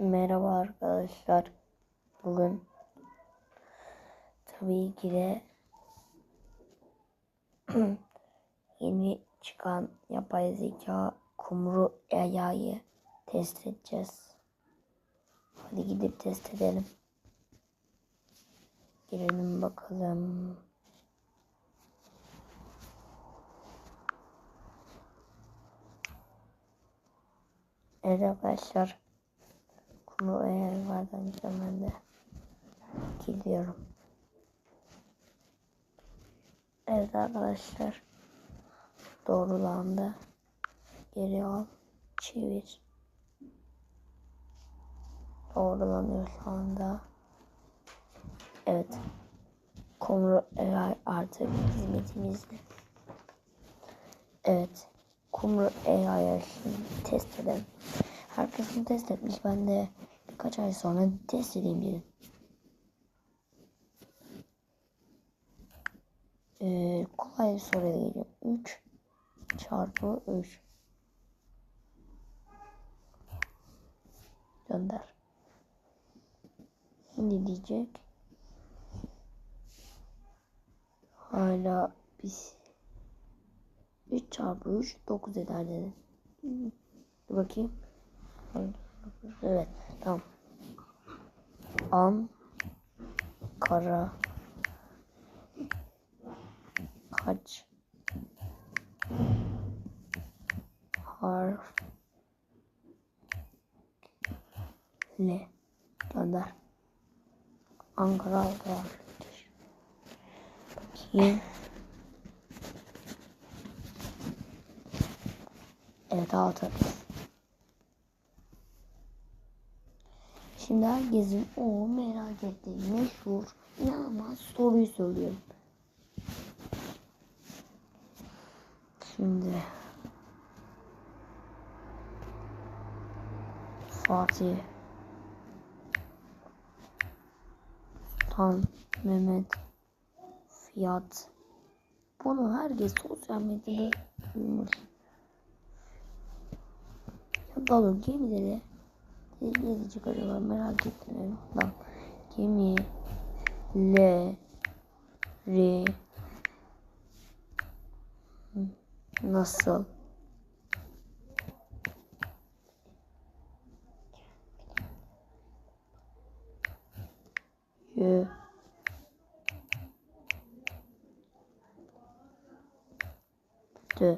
Merhaba arkadaşlar. Bugün tabii ki de yeni çıkan yapay zeka kumru AI'yı test edeceğiz. Hadi gidip test edelim. Girelim bakalım. Evet arkadaşlar. Kumru AI vardan ben de gidiyorum. Evet arkadaşlar. Doğrulandı. Geri al. Çevir. Doğrulanıyor şu anda. Evet. Kumru AI artık hizmetimizde. Evet. Kumru AI'ya şimdi test edelim. Herkes bunu test etmiş. Ben de birkaç ay sonra test edeyim dedim. Ee, kolay bir soruya geliyorum. 3 çarpı 3 gönder. Şimdi diyecek. Hala biz 3 çarpı 3 9 eder dedi. Bakayım. Evet tamam. An kara kaç harf le gönder. Ankara harftir. Bakayım. Evet altı. Şimdi herkesin o merak ettiği meşhur inanılmaz soruyu söylüyorum. Şimdi Fatih Sultan Mehmet Fiyat bunu herkes sosyal medyada duymuş. Ya balık gemileri ne diyecek acaba merak ettim. Lan gemi L R nasıl? Yö Dö